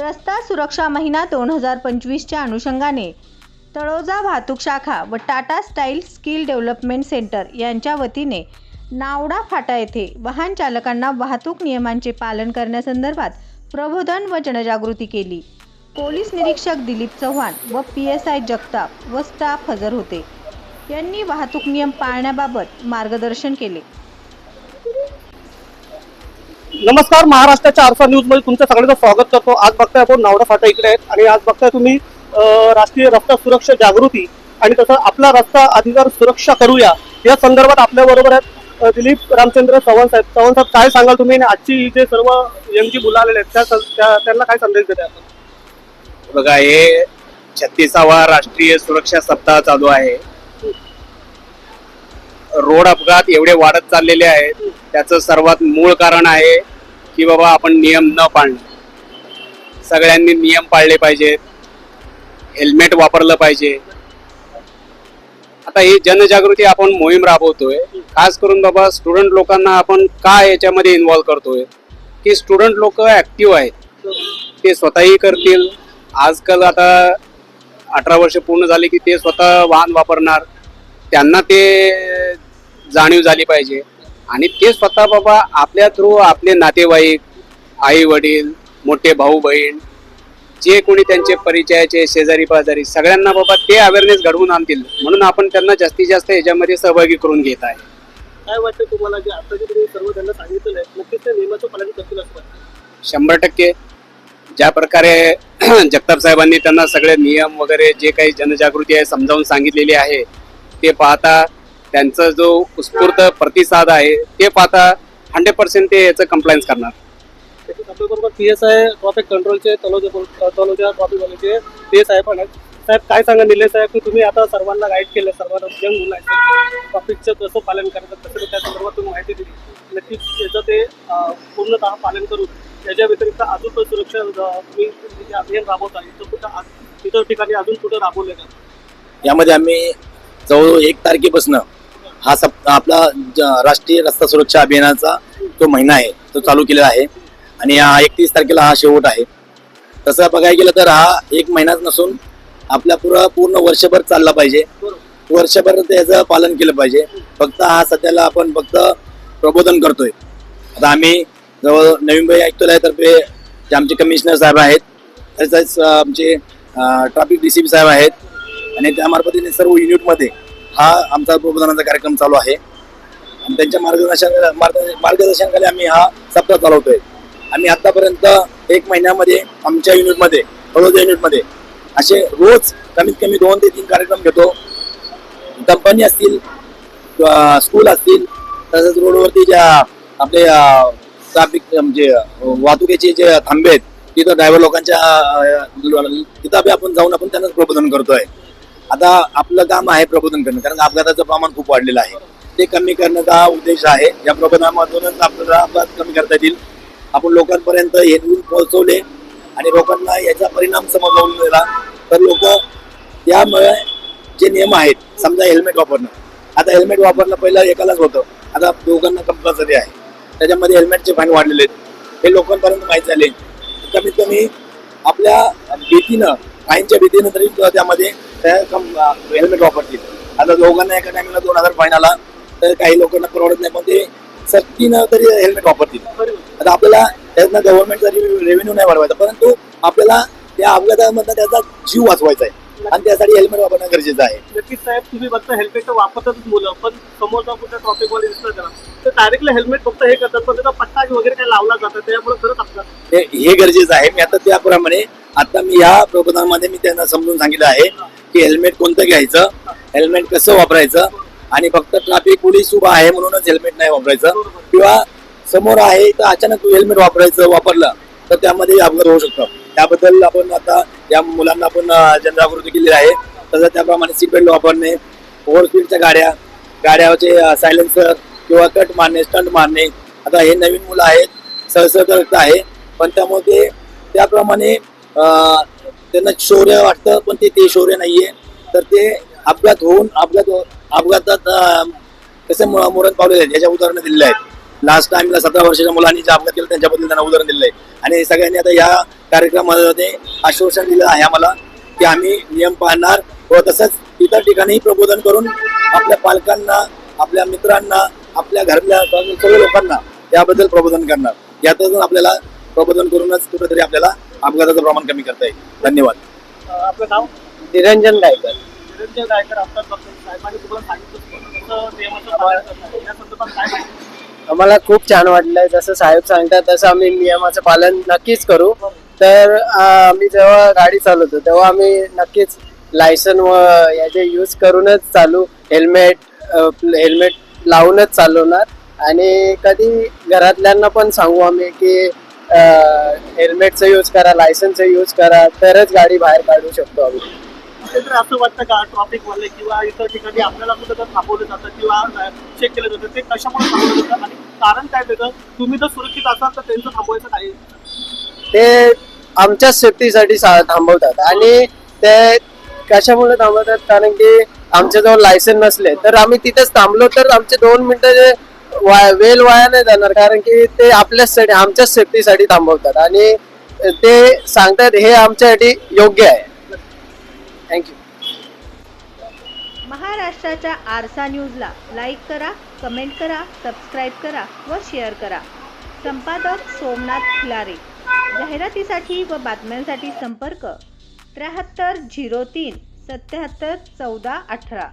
रस्ता सुरक्षा महिना दोन हजार पंचवीसच्या अनुषंगाने. तळोजा वाहतूक शाखा व Tata style skill development centre यांच्या वतीने नावडा फाटा येथे वाहन चालकांना वाहतूक नियमांचे पालन करण्यासंदर्भात प्रबोधन व जनजागृती केली. पोलीस निरीक्षक दिलीप चव्हाण व पी एस आय जगताप व स्टाफ हजर होते. यांनी वाहतूक नियम पाळण्याबाबत मार्गदर्शन केले. नमस्कार महाराष्ट्राच्या आरसा न्यूजमध्ये तुमचं सगळ्यांचं स्वागत करतो. आज बघताय आपण नावडा फाटा इकडे आहेत आणि आज बघताय तुम्ही राष्ट्रीय रस्ता सुरक्षा जागृती आणि तसं आपला रस्ता अधिकार सुरक्षा करूया. या संदर्भात आपल्या बरोबर आहेत दिलीप रामचंद्र चव्हाण साहेब. चव्हाण साहेब काय सांगाल तुम्ही? आणि आजची जे सर्व यंग जी मुलं आलेले आहेत त्या त्या- त्यांना काय संदेश देते आपण? बघा हे छत्तीसावा राष्ट्रीय सुरक्षा सप्ताह चालू आहे. रोड अपघात एवढे वाढत चाललेले आहेत. त्याचं सर्वात मूळ कारण आहे की बाबा आपण नियम न पाळणं. सगळ्यांनी नियम पाळले पाहिजेत हेल्मेट वापरलं पाहिजे. आता ही जनजागृती आपण मोहीम राबवतोय. खास करून बाबा स्टुडंट लोकांना आपण का याच्यामध्ये इन्व्हॉल्व करतोय? की स्टुडंट लोक ऍक्टिव्ह आहेत. ते स्वतःही करतील. आजकाल आता अठरा वर्ष पूर्ण झाली की ते स्वतः वाहन वापरणार. त्यांना ते जाणीव झाली पाहिजे. आणि ते स्वतः बाबा आपल्या थ्रू आपले नातेवाईक आई वडील मोठे भाऊ बहीण जे कोणी त्यांचे परिचयाचे शेजारी पाजारी सगळ्यांना बाबा ते अवेअरनेस घडवून आणतील. म्हणून आपण त्यांना जास्तीत जास्त याच्यामध्ये सहभागी करून घेत आहे. काय वाटतं तुम्हाला? जे आता जे तुम्ही सर्व त्यांना सांगितलेलं आहे नक्कीच त्या नियमाचं पालन करतील असं वाटतं. शंभर टक्के. ज्या प्रकारे जगताप साहेबांनी त्यांना सगळे नियम वगैरे जे काही जनजागृती आहे समजावून सांगितलेली आहे ते पाहता त्यांचा जो उत्स्फूर्त प्रतिसाद आहे ते पाहता हंड्रेड पर्सेंट ते याचं कम्प्लायन्स करणार. तसेच आपल्याबरोबर पी एस आय ट्रॉफिक कंट्रोलचे तलोजा तलोजा ट्रॉफिकवालेचे पी एस आय पण आहेत. साहेब काय सांगा साहेब की तुम्ही आता सर्वांना गाईड केलं सर्वांना यंग ट्रॉफिकचं कसं पालन करायचं कसं त्या संदर्भात तुम्ही माहिती दिली? नक्कीच याचं ते पूर्णतः पालन करून याच्या व्यतिरिक्त अजून पण सुरक्षा तुम्ही जे अभियान राबवता इथं कुठं इतर ठिकाणी अजून कुठं राबवले का यामध्ये आम्ही जवळ एक तारखेपासून हा सप आपला ज- राष्ट्रीय रस्ता सुरक्षा अभियानाचा जो महिना आहे तो चालू केलेला आहे. आणि हा एकतीस तारखेला हा शेवट आहे. तसं बघायला गेलं तर हा एक महिनाच नसून आपल्या पुरा पूर्ण वर्षभर चालला पाहिजे. वर्षभर त्याचं पालन केलं पाहिजे. फक्त हा सध्याला आपण फक्त प्रबोधन करतोय. आता आम्ही जवळ नवीन मुंबई आयुक्तालयातर्फे जे आमचे कमिशनर साहेब आहेत तसेच आमचे ट्रॅफिक डी सी पी साहेब आहेत आणि त्या मार्फतीने सर्व युनिटमध्ये हा आमचा प्रबोधनाचा कार्यक्रम चालू आहे. आणि त्यांच्या मार्गदर्शन मार्गदर्शनाखाली आम्ही हा सप्ताह चालवतोय. आम्ही आतापर्यंत एक महिन्यामध्ये आमच्या युनिटमध्ये तळोजा युनिटमध्ये असे रोज कमीत कमी दोन ते तीन कार्यक्रम घेतो. कंपनी असतील किंवा स्कूल असतील तसंच रोडवरती ज्या आपले ट्राफिक म्हणजे वाहतुकीचे जे थांबे आहेत तिथं ड्रायव्हर लोकांच्या तिथं बी आपण जाऊन आपण त्यांनाच प्रबोधन करतोय. आता आपलं काम आहे प्रबोधन करणं कारण अपघाताचं प्रमाण खूप वाढलेलं आहे. ते कमी करण्याचा हा उद्देश आहे. या प्रबोधनामधूनच आपल्याला अपघात कमी करता येतील. आपण लोकांपर्यंत हे पोहोचवले आणि लोकांना याचा परिणाम समजावून दिला तर लोक त्यामुळे जे नियम आहेत समजा हेल्मेट वापरणं. आता हेल्मेट वापरणं पहिलं एकालाच होतं. आता दोघांना कंपल्सरी आहे. त्याच्यामध्ये हेल्मेटचे फाईन वाढलेले आहेत. हे लोकांपर्यंत माहीत झाले. कमीत कमी आपल्या भीतीनं फाईनच्या भीतीनं तरी त्यामध्ये हेल्मेट वापरतील आता दोघांना एका टायमिंगला दोन हजार फाईन आला तर काही लोकांना परवडत नाही पण ते सक्तीनं तरी हेल्मेट वापरतील. आता आपल्याला त्यातनं गव्हर्नमेंटचा रेव्हेन्यू नाही वाढवायचा परंतु आपल्याला त्या अपघातामधनं त्याचा जीव वाचवायचा आहे. आणि त्यासाठी हेल्मेट वापरणं गरजेचं आहे. नक्कीच साहेब तुम्ही फक्त हेल्मेट वापरतातच मुलं पण समोरचा कुठल्या ट्रॉफिक वाले दिसलं त्याला तर डायरेक्टली हेल्मेट फक्त हे करतात पण त्याचा पट्टा वगैरे काही लावला जातं त्यामुळे खरंच अपघात. हे हे गरजेचं आहे. मी आता त्याप्रमाणे आता मी या प्रबोधनामध्ये मी त्यांना समजून सांगितलं आहे. की हेल्मेट कोणतं घ्यायचं? हेल्मेट कसं वापरायचं? आणि फक्त ट्रॅफिक पोलीस उभा आहे म्हणूनच हेल्मेट नाही वापरायचं. किंवा समोर आहे तर अचानक हेल्मेट वापरायचं वापरलं तर त्यामध्ये अपघात होऊ शकतो. त्याबद्दल आपण आता या मुलांना आपण जनजागृती केलेली आहे. तसं त्याप्रमाणे सीटबेल्ट वापरणे ओव्हर स्पीडच्या गाड्या गाड्याचे सायलेन्सर किंवा कट मारणे स्टंट मारणे. आता हे नवीन मुलं आहेत सहसर्ग आहे. पण त्यामुळे त्याप्रमाणे त्यांना शौर्य वाटतं पण ते ते शौर्य नाहीये. तर ते अपघात होऊन अपघात अपघातात कसं कसे मु- मरण पावलेले आहेत याच्या उदाहरणं दिलेले आहेत. लास्ट टाइमला सतरा वर्षाच्या मुलांनी जे अपघात केला त्यांच्याबद्दल त्यांना उदाहरण दिलं आहे. आणि सगळ्यांनी आता या कार्यक्रमामध्ये आश्वासन दिलं आहे आम्हाला की आम्ही नियम पाळणार व तसंच इतर ठिकाणी प्रबोधन करून आपल्या पालकांना आपल्या मित्रांना आपल्या घरातल्या सर्व लोकांना याबद्दल प्रबोधन करणार. यातून आपल्याला प्रबोधन करूनच कुठेतरी आपल्याला अपघाताचं प्रमाण कमी करता येईल. धन्यवाद. आपलं नाव? निरंजन गायकर. निरंजन गायकर साहेबांनी तुम्हाला सांगितलं आम्हाला खूप छान वाटलंय. जसं साहेब सांगतात तसं आम्ही नियमाचं पालन नक्कीच करू. तर आम्ही जेव्हा गाडी चालवतो तेव्हा आम्ही नक्कीच लायसन व याचे यूज करूनच चालू. हेल्मेट हेल्मेट लावूनच चालवणार. आणि कधी घरातल्यांना पण सांगू आम्ही की हेल्मेटचं यूज करा लायसनचं यूज करा तरच गाडी बाहेर काढू शकतो आम्ही. कुठेतरी असं वाटतं का ट्रॉफिक वाले किंवा इतर ठिकाणी आपल्याला कुठं थांबवलं जातं किंवा चेक केलं जातं? ते कशामुळे थांबवलं जातं आणि कारण काय त्याचं? तुम्ही जर सुरक्षित असाल तर त्यांचं थांबवायचं नाही. ते आमच्या सेफ्टीसाठी थांबवतात आणि ते कशामुळे थांबवतात? कारण की आमच्याजवळ लायसन नसले तर आम्ही तिथेच थांबलो तर आमचे दोन मिनिटं जे वा- वेल वाया नाही जाणार कारण की ते आपल्याचसाठी आमच्याच सेफ्टीसाठी थांबवतात. आणि ते सांगतात हे आमच्यासाठी योग्य आहे. थँक्यू महाराष्ट्राच्या आरसा न्यूजला लाईक करा कमेंट करा सबस्क्राईब करा व शेअर करा. संपादक सोमनाथ खिलारे जाहिरातीसाठी व बातम्यांसाठी संपर्क त्र्याहत्तर झिरो तीन सत्याहत्तर चौदा अठरा.